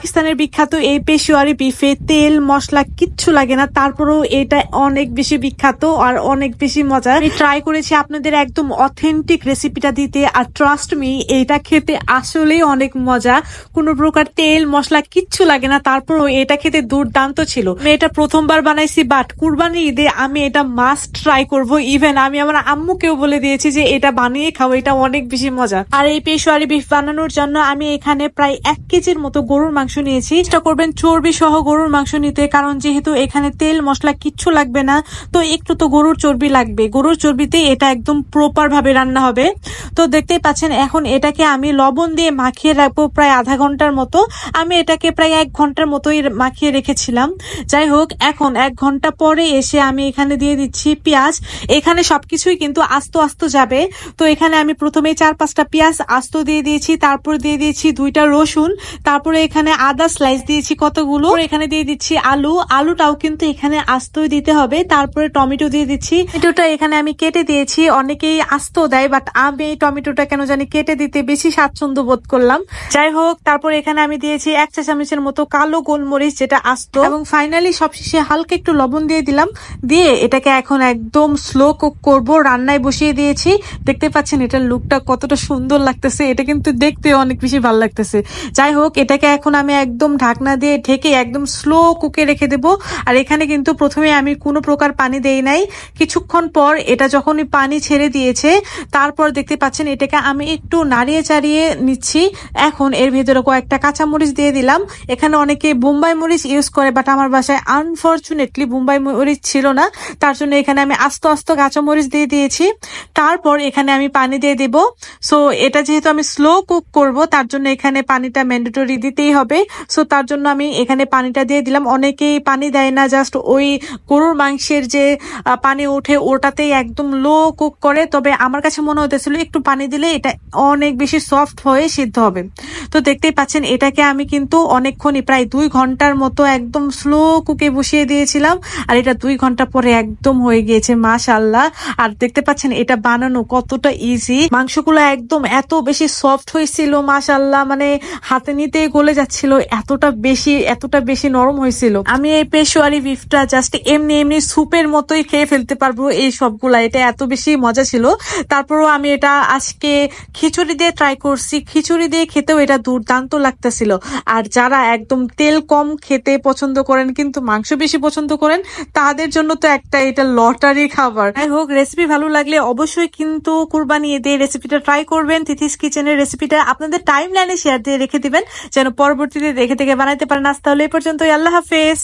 পাকিস্তানের বিখ্যাত এই পেশোয়ারি বিফে তেল, মশলা কিচ্ছু লাগে না। তারপরেও এটা অনেক বেশি বিখ্যাত আর অনেক বেশি মজা আমি ট্রাই করেছি আপনাদের একদম অথেন্টিক রেসিপিটা দিতে আর ট্রাস্ট মি এটা খেতে আসলেই অনেক মজা। কোনো প্রকার তেল, মশলা কিচ্ছু লাগে না, তারপরেও এটা খেতে দুর্দান্ত ছিল। আমি এটা প্রথমবার বানাইছি বাট কুরবানি ঈদে আমি এটা মাস্ট ট্রাই করব। ইভেন আমি আমার আম্মুকেও বলে দিয়েছি যে এটা বানিয়ে খাও, এটা অনেক বেশি মজা। আর এই পেশোয়ারি বিফ বানানোর জন্য আমি এখানে প্রায় এক কেজির মতো গরুর মাংস নিয়েছি। চেষ্টা করবেন চর্বি সহ গরুর মাংস নিতে, কারণ যেহেতু এখানে তেল, মশলা কিচ্ছু লাগবে না, তো একটু তো গরুর চর্বি লাগবে। গরুর চর্বিতে এটা একদম প্রপার ভাবে রান্না হবে। তো দেখতেই পাচ্ছেন, এখন এটাকে আমি লবণ দিয়ে মাখিয়ে রাখব প্রায় আধা ঘণ্টার মতো। আমি এটাকে প্রায় এক ঘণ্টার মতোই মাখিয়ে রেখেছিলাম। যাই হোক, এখন এক ঘণ্টা পরে এসে আমি এখানে দিয়ে দিচ্ছি পেঁয়াজ। এখানে সবকিছুই কিন্তু আস্ত আস্ত যাবে। তো এখানে আমি প্রথমেই চার পাঁচটা পেঁয়াজ আস্ত দিয়ে দিয়েছি, তারপর দিয়ে দিয়েছি দুইটা রসুন, তারপরে এখানে আদা স্লাইস দিয়েছি কতগুলো? এখানে দিয়ে দিচ্ছি আলু। আলুটাও কিন্তু এখানে আস্তই দিতে হবে। তারপরে টমেটো দিয়ে দিচ্ছি। টমেটোটা এখানে আমি কেটে দিয়েছি। অনেকেই আস্ত দেয় বাট আমি এই টমেটোটা কেন জানি কেটে দিতে বেশি স্বাচ্ছন্দ্য বোধ করলাম। যাই হোক তারপর এখানে আমি দিয়েছি এক চা চামচের মতো কালো গোলমরিচ যেটা আস্ত। এবং ফাইনালি সবশেষে হালকা একটু লবণ দিয়ে দিলাম। দিয়ে এটাকে এখন একদম স্লো কুক করব। রান্নায় বসিয়ে দিয়েছি। দেখতে পাচ্ছেন এটার লুকটা কতটা সুন্দর লাগতেছে। এটা কিন্তু দেখতে অনেক বেশি ভালো লাগতেছে। যাই হোক এটাকে এখন আমি একদম ঢাকনা দিয়ে ঢেকে একদম স্লো কুকে রেখে দেব। আর এখানে কিন্তু প্রথমে আমি কোনো প্রকার পানি দেই নাই। কিছুক্ষণ পর এটা যখনই পানি ছেড়ে দিয়েছে, তারপর দেখতে পাচ্ছেন এটাকে আমি একটু নাড়িয়ে চাড়িয়ে নিচ্ছি। এখন এর ভেতরে কয়েকটা কাঁচামরিচ দিয়ে দিলাম। এখানে অনেকে বোম্বাই মরিচ ইউজ করে বাট আমার বাসায় আনফর্চুনেটলি বোম্বাই মরিচ ছিল না। তার জন্য এখানে আমি আস্ত আস্ত কাঁচামরিচ দিয়ে দিয়েছি। তারপর এখানে আমি পানি দিয়ে দেব। সো এটা যেহেতু আমি স্লো কুক করব, তার জন্য এখানে পানিটা ম্যান্ডেটরি দিতেই হবে। সো তার জন্য আমি এখানে পানিটা দিয়ে দিলাম। অনেকেই পানি দেয় না জাস্ট ওই গরুর মাংসের যে পানি ওঠে, ওটাতেই একদম লো কুক করে। তবে আমার কাছে মনে হতেছিল, একটু পানি দিলে এটা অনেক বেশি সফট হয়ে সিদ্ধ হবে। তো দেখতেই পাচ্ছেন, এটাকে আমি কিন্তু অনেকক্ষণই, প্রায় দুই ঘণ্টার মতো একদম স্লো কুকে বসিয়ে দিয়েছিলাম। আর এটা দুই ঘণ্টা পরে একদম হয়ে গিয়েছে মাশাল্লাহ আর দেখতে পাচ্ছেন, এটা বানানো কতটা ইজি মাংসগুলো একদম এত বেশি সফট হয়েছিল মাশাল্লাহ মানে হাতে নিতে গলে যাচ্ছিল। এতটা বেশি এতটা বেশি নরম হয়েছিল। আমি এই পেশোয়ারি বিফটা জাস্ট এমনি এমনি স্যুপের মতোই খেয়ে ফেলতে পারব এই সবগুলা। এটা এত বেশি মজা ছিল। তারপরও আমি এটা আজকে খিচুড়ি দিয়ে ট্রাই করছি। খিচুড়ি দিয়ে খেতেও এটা দুর্দান্ত লাগতেছিল। আর যারা একদম তেল কম খেতে পছন্দ করেন, কিন্তু মাংস বেশি পছন্দ করেন, তাদের জন্য তো একটা এটা লটারি খাবার। যাই হোক রেসিপি ভালো লাগলে অবশ্যই কিন্তু কুরবানি ঈদে রেসিপিটা ট্রাই করবেন। তিথিস কিচেনের রেসিপিটা আপনাদের টাইম লাইনে শেয়ার দিয়ে রেখে দিবেন, যেন পরবর্তীতে দেখে দেখে বানাইতে পারেন। আজ তাহলে এই পর্যন্তই। আল্লাহ হাফেজ।